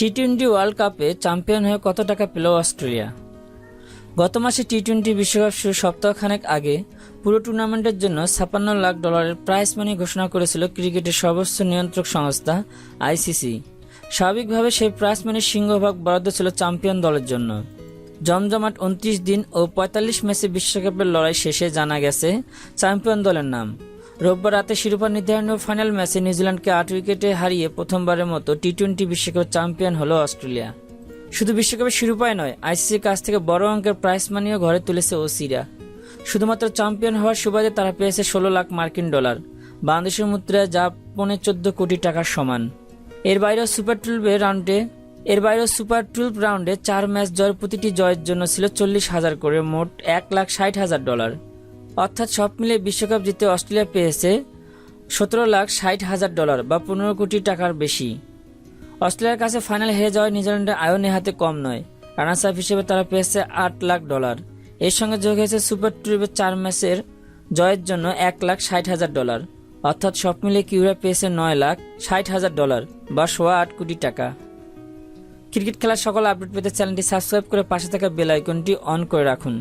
টি twenty world কাপে champion হয়ে কত টাকা পেল অস্ট্রেলিয়া? গত মাসে টি টোয়েন্টি বিশ্বকাপ শুরু সপ্তাহখানেক আগে পুরো টুর্নামেন্টের জন্য ছাপ্পান্ন লাখ ডলারের প্রাইজ মানি ঘোষণা করেছিল ক্রিকেটের সর্বোচ্চ নিয়ন্ত্রক সংস্থা আইসিসি স্বাভাবিকভাবে সেই প্রাইজ মানির সিংহভাগ বরাদ্দ ছিল চ্যাম্পিয়ন দলের জন্য। জমজমাট উনত্রিশ দিন ও পঁয়তাল্লিশ ম্যাচে বিশ্বকাপের লড়াই শেষে জানা গেছে চ্যাম্পিয়ন দলের নাম। রোববার রাতে শিরোপা নির্ধারণীয় ফাইনাল ম্যাচে নিউজিল্যান্ডকে আট উইকেটে হারিয়ে প্রথমবারের মতো টি টোয়েন্টি বিশ্বকাপের চ্যাম্পিয়ন হলো অস্ট্রেলিয়া। শুধু বিশ্বকাপের শিরোপায় নয়, আইসিসির কাছ থেকে বড় অঙ্কের প্রাইজ মানিও ঘরে তুলেছে ওসিরা। শুধুমাত্র চ্যাম্পিয়ন হওয়ার সুবাদে তারা পেয়েছে ষোলো লাখ মার্কিন ডলার। বাংলাদেশের মুদ্রায় যা পৌনে চোদ্দ কোটি টাকার সমান। এর বাইরেও সুপার টুয়েলভের রাউন্ডে, এর বাইরেও সুপার টুয়েলভ রাউন্ডে চার ম্যাচ জয়ের প্রতিটি জয়ের জন্য ছিল চল্লিশ হাজার করে মোট এক লাখ ষাট হাজার ডলার। অর্থাৎ সব মিলিয়ে বিশ্বকাপ জিতে অস্ট্রেলিয়া পেয়েছে সতেরো লাখ ষাট হাজার ডলার বা পনেরো কোটি টাকার বেশি। অস্ট্রেলিয়ার কাছে ফাইনাল হেরে যাওয়ায় নিউজিল্যান্ডের আয়নের হাতে কম নয় রানার্স আপ হিসেবে তারা পেয়েছে আট লাখ ডলার। এর সঙ্গে যোগ হয়েছে সুপার টুয়েলভের চার ম্যাচের জয়ের জন্য এক লাখ ষাট হাজার ডলার, অর্থাৎ সব মিলে কিউরা পেয়েছে নয় লাখ ষাট হাজার ডলার বা সোয়া আট কোটি টাকা। ক্রিকেট খেলার সকল আপডেট পেতে চ্যানেলটি সাবস্ক্রাইব করে পাশে থাকা বেল আইকনটি অন করে রাখুন।